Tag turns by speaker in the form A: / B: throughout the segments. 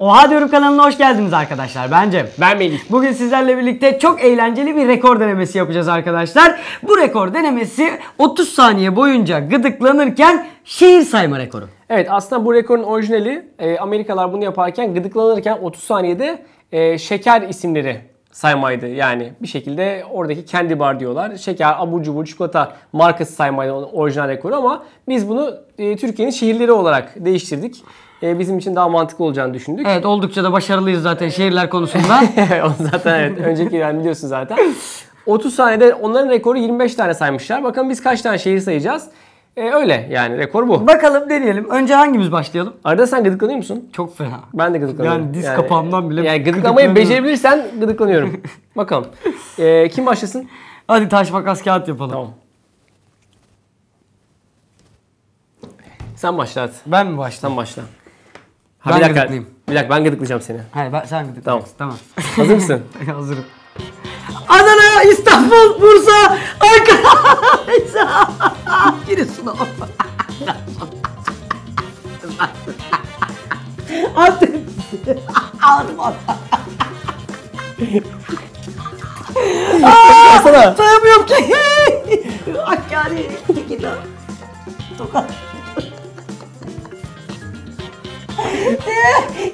A: Oha diyorum kanalına hoş geldiniz arkadaşlar. Ben Cem.
B: Ben Melih.
A: Bugün sizlerle birlikte çok eğlenceli bir rekor denemesi yapacağız arkadaşlar. Bu rekor denemesi 30 saniye boyunca gıdıklanırken şehir sayma rekoru.
B: Evet aslında bu rekorun orijinali e, Amerikalılar bunu yaparken gıdıklanırken 30 saniyede e, şeker isimleri saymaydı. Yani bir şekilde oradaki kendi bar diyorlar. Şeker, abur cubur, çikolata markası saymaydı orijinal rekoru ama biz bunu e, Türkiye'nin şehirleri olarak değiştirdik. E, bizim için daha mantıklı olacağını düşündük.
A: Evet oldukça da başarılıyız zaten şehirler konusunda.
B: zaten evet. Önceki yani biliyorsun zaten. 30 saniyede onların rekoru 25 tane saymışlar. Bakalım biz kaç tane şehir sayacağız. E, öyle yani rekor bu.
A: Bakalım deneyelim. Önce hangimiz başlayalım?
B: Arada sen gıdıklanıyor musun?
A: Çok fena.
B: Ben de gıdıklanıyorum.
A: Yani diz kapağımdan bile
B: Yani gıdıklamayı becerebilirsen gıdıklanıyorum. Bakalım. E, kim başlasın?
A: Hadi taş makas kağıt yapalım.
B: Tamam. Sen başla hadi.
A: Ben mi başlayayım?
B: Sen başla. Ha,
A: Ben
B: bir dakika.
A: gıdıklayayım.
B: Bir dakika ben gıdıklayacağım seni.
A: Hayır ben, sen gıdıklayacaksın. Tamam.
B: Hazır mısın?
A: Hazırım. Adana, İstanbul, Bursa, Ankara, Giresun ağrım ağrım.
B: Sana.
A: Sayamıyorum ki. Hakkari, Tekirdağ, Tokat.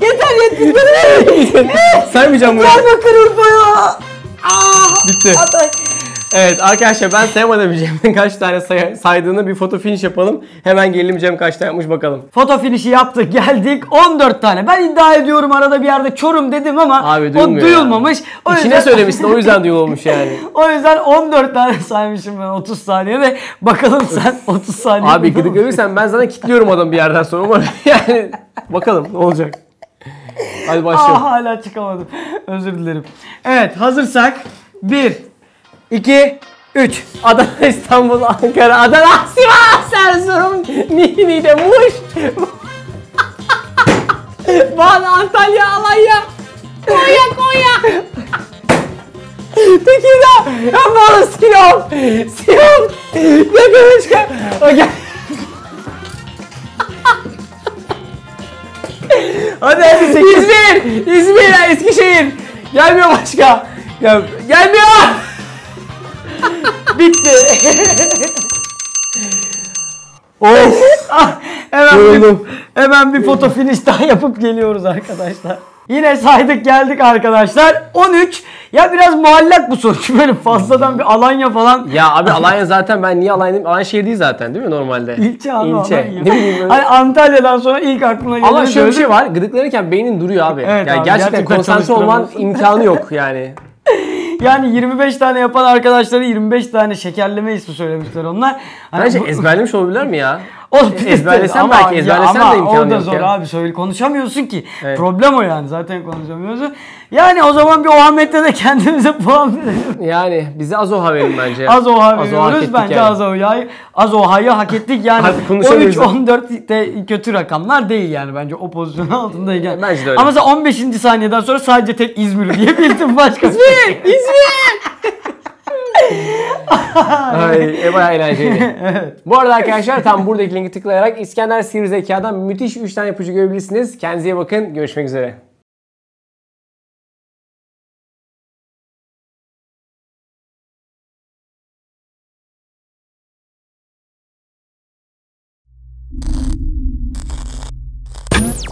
A: Yeter yeter.
B: Saymayacağım bunu.
A: Diyarbakır Urfa ya. Aa,
B: Bitti.
A: Hatay.
B: Evet arkadaşlar ben sayamadım Cem'in kaç tane say- saydığını bir foto finish yapalım. Hemen gelelim Cem kaç tane yapmış bakalım.
A: Foto finişi yaptık geldik 14 tane. Ben iddia ediyorum arada bir yerde Çorum dedim ama
B: Abi
A: o duyulmamış. O
B: İçine
A: yüzden,
B: söylemişsin o yüzden duyulmuş yani.
A: o yüzden 14 tane saymışım ben 30 saniyede. Bakalım sen 30 saniye.
B: Abi gıdıklanırsan ben zaten kilitliyorum adamı bir yerden sonra ama yani bakalım ne olacak. Hadi
A: Aa,
B: başlayalım.
A: hala çıkamadım. Özür dilerim. Evet hazırsak 1 2 3
B: Adana, İstanbul, Ankara, Adana, Sivas, Erzurum, Niğde, Muş, Van, Antalya, Alanya, Konya, Konya, Tekirdağ, Van, Sinop, Sinop, Yakınışka, Gel. Hadi hadi İzmir, İzmir, Eskişehir. Gelmiyor başka. Gel, gelmiyor.
A: Bitti.
B: Of.
A: Ah, hemen bir, hemen bir foto finish daha yapıp geliyoruz arkadaşlar. Yine saydık geldik arkadaşlar. 13. Ya biraz muallak bu sonuç. Böyle fazladan bir Alanya falan.
B: Ya abi Alanya zaten ben niye Alanya diyeyim? Alanya şehir değil zaten değil mi normalde?
A: İlçe abi
B: İlçe.
A: Alanya.
B: Ne bileyim böyle.
A: Hani Antalya'dan sonra ilk aklına gelen
B: Ama şöyle bir şey var. Gıdıklanırken beynin duruyor abi.
A: Evet
B: yani
A: abi,
B: gerçekten,
A: gerçekten
B: konsantre olman imkanı yok yani.
A: Yani 25 tane yapan arkadaşları 25 tane şekerleme ismi söylemişler onlar. Hani
B: Bence
A: bu-
B: ezberlemiş olabilirler mi ya?
A: Oğlum,
B: ezberlesen
A: ama-
B: belki, ezberlesen
A: ama
B: de imkanı
A: o da
B: yok
A: zor
B: ya.
A: abi söyle konuşamıyorsun ki.
B: Evet.
A: Problem o yani zaten konuşamıyorsun. Yani o zaman bir o Ahmet'te de kendimize puan verelim.
B: Yani bize az oha verin bence.
A: Az oha veriyoruz. Bence
B: yani.
A: az oha'yı az oha'yı hak ettik. Yani
B: Hadi konuşamıyoruz.
A: 13 14 de kötü rakamlar değil yani bence o pozisyonun altındayken.
B: Bence de öyle.
A: Ama sen 15. saniyeden sonra sadece tek İzmir diye bildin başka. İzmir!
B: Ay, e, bayağı eğlenceliydi. Bu arada arkadaşlar tam buradaki linki tıklayarak İskender Sivri Zeka'dan müthiş 3 tane yapıcı görebilirsiniz. Kendinize iyi bakın. Görüşmek üzere.